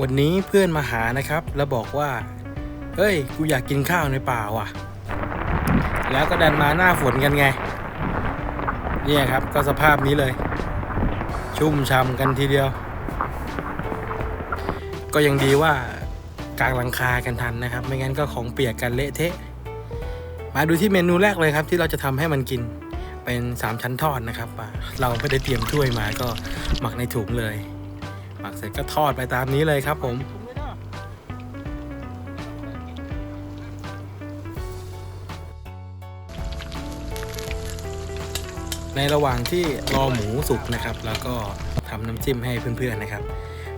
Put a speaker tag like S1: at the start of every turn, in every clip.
S1: วันนี้เพื่อนมาหานะครับ แล้วบอกว่า เฮ้ย กูอยากกินข้าวในป่าว่ะ แล้วก็ดันมาหน้าฝนกันไง เนี่ยครับก็สภาพนี้เลย ชุ่มช่ำกันทีเดียว ก็ยังดีว่ากางหลังคากันทันนะครับ ไม่งั้นก็ของเปียกกันเละเทะ มาดูที่เมนูแรกเลยครับ ที่เราจะทำให้มันกินเป็น 3 ชั้นทอดนะครับ เราไม่ได้เตรียมถ้วยมาก็หมักในถุงเลย หมักเสร็จก็ทอดไปตามนี้เลยครับผมในระหว่างที่รอหมูสุกนะครับ แล้วก็ทำน้ำจิ้มให้เพื่อนๆนะครับ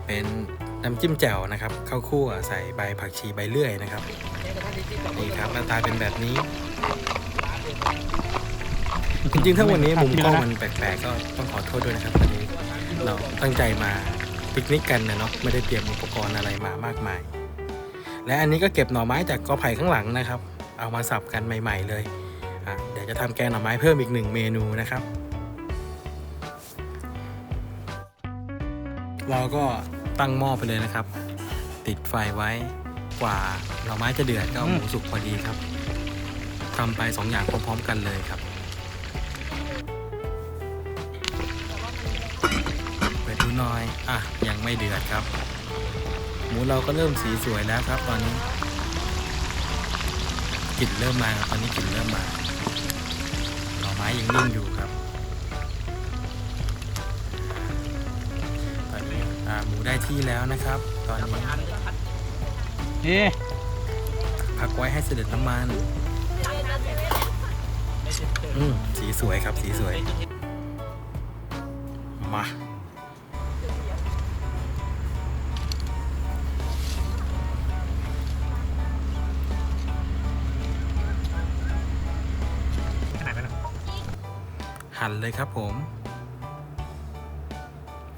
S1: เป็นน้ำจิ้มแจ่วนะครับข้าวคั่วใส่ใบผักชีใบเลื่อยนะครับนี่ครับหน้าตาเป็นแบบนี้ จริงๆถ้าวันนี้มุมกล้องมันแปลกๆก็ต้องขอโทษด้วยนะครับวันนี้เราตั้งใจมา ปิกนิกกันนะเนาะไม่ได้เตรียมอุปกรณ์อะไรมามากมาย และอันนี้ก็เก็บหน่อไม้จากกอไผ่ข้างหลังนะครับ เอามาสับกันใหม่ ๆ เลยเดี๋ยวจะทำแกงหน่อไม้เพิ่มอีกหนึ่งเมนูนะครับ เราก็ตั้งหม้อไปเลยนะครับ ติดไฟไว้กว่าหน่อไม้จะเดือดก็เอาหมูสุกพอดีครับทำไปสองอย่างพร้อมๆกันเลยครับ หน่อย อะ ยังไม่เดือดครับ หมูเราก็เริ่มสีสวยแล้วครับ ตอนนี้กลิ่นเริ่มมาครับตอนนี้กลิ่นเริ่มมาหน่อไม้ยังนิ่งอยู่ครับตอนนี้อ่าหมูได้ที่แล้วนะครับ ตอนนี้
S2: เอ๊ะ
S1: พักไว้ให้เสด็จน้ำมันอืมสีสวยครับสีสวย มา หั่นเลยครับผม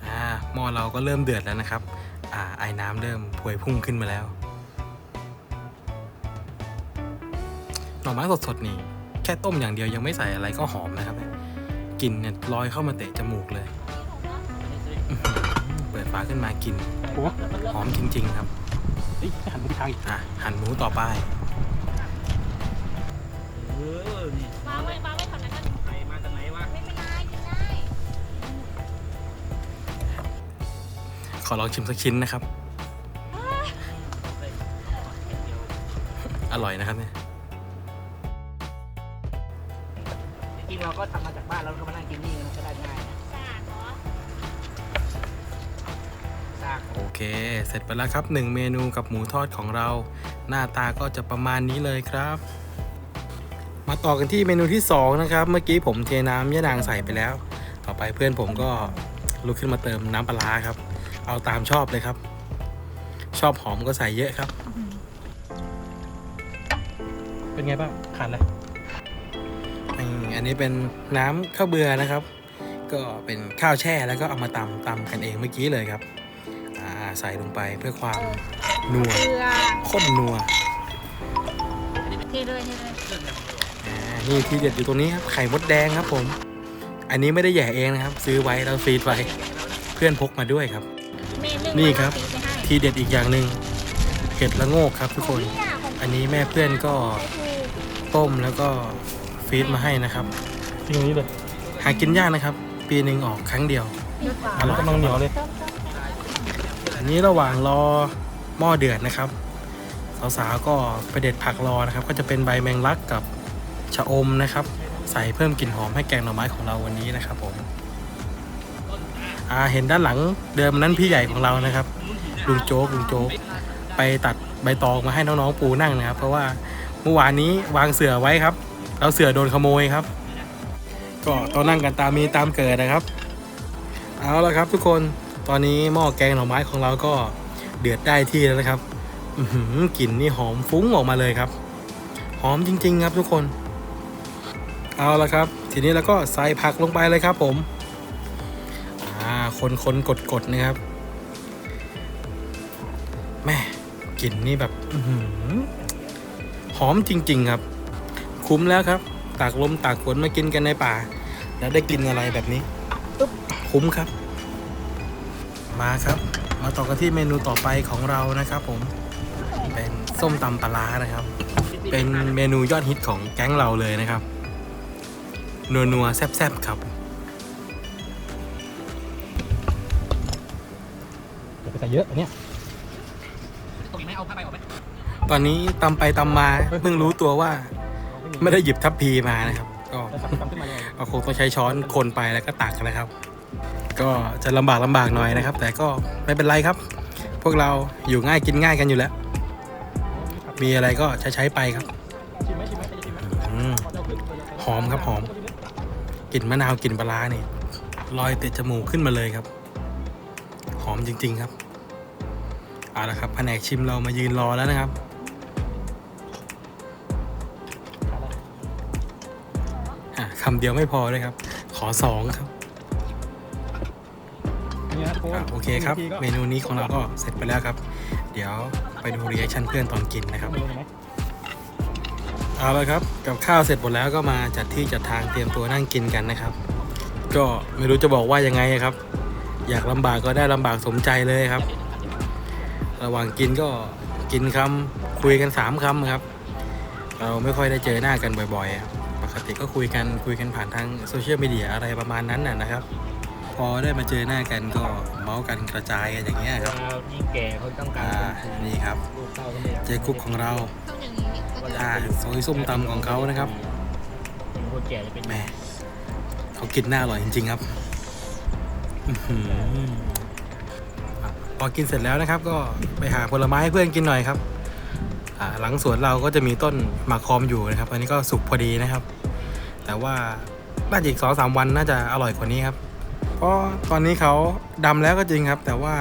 S1: อ่าหม้อเราก็เริ่มเดือดแล้วนะครับอ่าไอ้น้ำเริ่มพวยพุ่งขึ้นมาแล้ว หน่อไม้สดๆนี่ แค่ต้มอย่างเดียวยังไม่ใส่อะไรก็หอมนะครับกลิ่นเนี่ยลอยเข้ามาเตะจมูกเลยอื้อหือเปิดฝาขึ้นมากลิ่น
S2: โอ้
S1: หอมจริง ๆ ครับ
S2: เฮ้ยหันไปทางอีก
S1: อะหั่นหมูต่อไป
S2: เออนี่
S3: วางไว้
S1: ขอลองชิมสักชิ้นนะครับ อร่อยนะครับเนี่ย
S4: จริงๆเราก็ทำมาจากบ้านแล้วก็มานั่งกินนี่มันก็ได้ง่ายนะ
S3: สาดเหรอ
S4: ซาก
S1: โอเค เสร็จไปแล้วครับหนึ่งเมนูกับหมูทอดของเรา หน้าตาก็จะประมาณนี้เลยครับ มาต่อกันที่เมนูที่สองนะครับ เมื่อกี้ผมเทน้ำยะนางใส่ไปแล้ว ต่อไปเพื่อนผมก็ลุกขึ้นมาเติมน้ำปลาร้าครับ เอาตามชอบเลยครับ ชอบหอมก็ใส่เยอะครับ
S2: เป็นไงบ้างขาดอะไร
S1: อืมอันนี้เป็นน้ำข้าวเบื่อนะครับ ก็เป็นข้าวแช่แล้วก็เอามาตำตำกันเองเมื่อกี้เลยครับอ่าใส่ลงไปเพื่อความนัว
S3: เกลือ
S1: ข้นนัว
S3: เทเลยเทเลย
S1: อ่านี่ที่เด็ดอยู่ตรงนี้ครับไข่มดแดงครับผม อันนี้ไม่ได้แหย่เองนะครับ ซื้อไว้แล้วฟรีดไว้ เพื่อนพกมาด้วยครับ
S3: เม นึ่ง
S1: นี่ครับ
S3: แล้วก็ตีไปให้
S1: ทีเด็ดอีกอย่างหนึ่งเห็ดละโงกครับทุกคน
S3: เนี่ยของ
S1: อันนี้แม่เพื่อนก็
S3: ใช้ถูก
S1: ต้มแล้วก็ฟีดมาให้นะครับ
S2: ที่ตรงนี้เลย
S1: หากินยากนะครับ ปีหนึ่งออกครั้งเดียว
S3: ดีกว่า
S1: อร่อย
S2: กำลังเหนียวเลย
S1: อันนี้ระหว่างรอหม้อเดือดนะครับสาวๆก็ไปเด็ดผักรอนะครับ ก็จะเป็นใบแมงลักกับชะอมนะครับ ใส่เพิ่มกลิ่นหอมให้แกงหน่อไม้ของเราวันนี้นะครับผม อ่าเห็นด้านหลังเดิมนั้นพี่ใหญ่ของเรานะครับลุงโจ๊กลุงโจ๊กไปตัดใบตองมาให้น้องๆปูนั่งนะครับ เพราะว่าเมื่อวานนี้วางเสือไว้ครับ แล้วเสือโดนขโมยครับ ก็ต้องนั่งกันตามมีตามเกิดนะครับ เอาละครับทุกคนตอนนี้หม้อแกงหน่อไม้ของเราก็เดือดได้ที่แล้วนะครับอืกลิ่นนี่หอมฟุ้งออกมาเลยครับ หอมจริง ๆ ครับทุกคน เอาละครับ ทีนี้เราก็ใส่ผักลงไปเลยครับผม อ่าคนคนกดกดๆนะครับแม่กลิ่นนี่แบบหอมจริง ๆ ครับ คุ้มแล้วครับ ตากลมตากฝนมากินกันในป่า แล้วได้กินอะไรแบบนี้คุ้มครับ มาครับ มาต่อกันที่เมนูต่อไปของเรานะครับ ผม เป็นส้มตำปลาร้านะครับ เป็นเมนูยอดฮิตของแก๊งเราเลยนะครับนัวๆแซ่บๆครับ
S2: อย่าไปใส่เยอะอันเนี้ย
S4: ตรงนี้ไหมเอาผ้าใบออกไหม
S1: ตอนนี้ตำไปตำมาเพิ่งรู้ตัวว่าไม่ได้หยิบทัพพีมานะครับ ก็
S2: แล้วทำขึ้นมาเลย
S1: ก็คงต้องใช้ช้อนคนไปแล้วก็ตักนะครับ ก็จะลำบากลำบากหน่อยนะครับ แต่ก็ไม่เป็นไรครับ พวกเราอยู่ง่ายกินง่ายกันอยู่แล้ว มีอะไรก็ใช้ใช้ๆไปครับ
S2: ชิมไหมชิมไหมใครจะชิมไหม
S1: อืม
S2: ขอเจ้าขึ้น
S1: หอมครับหอม กลิ่นมะนาวกลิ่นปลาร้านี่ลอยเตะจมูกขึ้นมาเลยครับ หอมจริง ๆ ครับ เอาละครับแผนกชิมเรามายืนรอแล้วนะครับ อะคำเดียวไม่พอเลยครับ ขอสองครับ
S2: นี่นะโค้
S1: อะ
S2: ช
S1: โอเคครับ
S2: ทีก็
S1: เมนูนี้ของเราก็เสร็จไปแล้วครับ เดี๋ยวไปดูรีแอคชั่นเพื่อนตอนกินนะครับ
S2: ไม่รู้ไหม
S1: เอาละครับกับข้าวเสร็จหมดแล้วก็มาจัดที่จัดทางเตรียมตัวนั่งกินกันนะครับ ก็ไม่รู้จะบอกว่ายังไงครับ อยากลำบากก็ได้ลำบากสมใจเลยครับ ระหว่างกินก็กินคำคุยกันสามคำครับ เราไม่ค่อยได้เจอหน้ากันบ่อยๆอะปกติก็คุยกันคุยกันผ่านทางโซเชียลมีเดียอะไรประมาณนั้นน่ะนะครับ พอได้มาเจอหน้ากันก็เมาส์กันกระจายกันอย่างเงี้ยครับ
S4: เรายิ่งแก่เขาต้องการ
S1: อ่านี่ครับ
S4: ลูกเต้าก็ไม่อยาก
S1: เจ๊กุ๊กของเรา
S3: ต้องอย่างนี้ก็จะ
S1: อ่าซอยส้มตำของเขานะครับ
S4: เป็นคนแก่จะเป็น
S1: แหม่เขากินหน้าอร่อยจริง ๆ ครับ อื้อหือพ อกินเสร็จแล้วนะครับ ก็ไปหาผลไม้ให้เพื่อนกินหน่อยครับหลังสวนเราก็จะมีต้นหมากคอมอยู่นะครับ อันนี้ก็สุกพอดีนะครับ แต่ว่าน่าจะอีกสองสามวันน่าจะอร่อยกว่านี้ครับ เพราะตอนนี้เขาดำแล้วก็จริงครับ แต่ว่า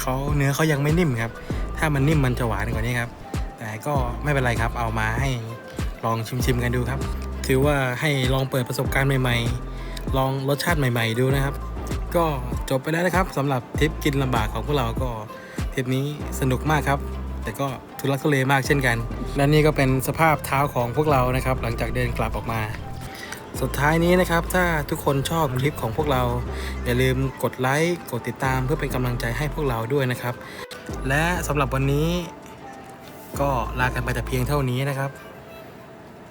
S1: เขาเนื้อเขายังไม่นิ่มครับ ถ้ามันนิ่มมันจะหวานกว่านี้ครับ แต่ก็ไม่เป็นไรครับ เอามาให้ลองชิมๆกันดูครับ ถือว่าให้ลองเปิดประสบการณ์ใหม่ ๆ ลองรสชาติใหม่ ๆ ดูนะครับ ก็จบไปแล้วนะครับสำหรับทริปกินลำบากของพวกเราก็ทริปนี้สนุกมากครับ แต่ก็ทุลักทุเลมากเช่นกัน และนี่ก็เป็นสภาพเท้าของพวกเรานะครับ หลังจากเดินกลับออกมา สุดท้ายนี้นะครับ ถ้าทุกคนชอบคลิปของพวกเรา อย่าลืมกดไลค์กดติดตามเพื่อเป็นกำลังใจให้พวกเราด้วยนะครับ และสำหรับวันนี้ ก็ลากันไปแต่เพียงเท่านี้นะครับ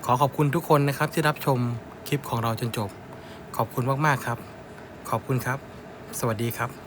S1: ขอขอบคุณทุกคนนะครับที่รับชมคลิปของเราจนจบ ขอบคุณมากๆครับ ขอบคุณครับ สวัสดีครับ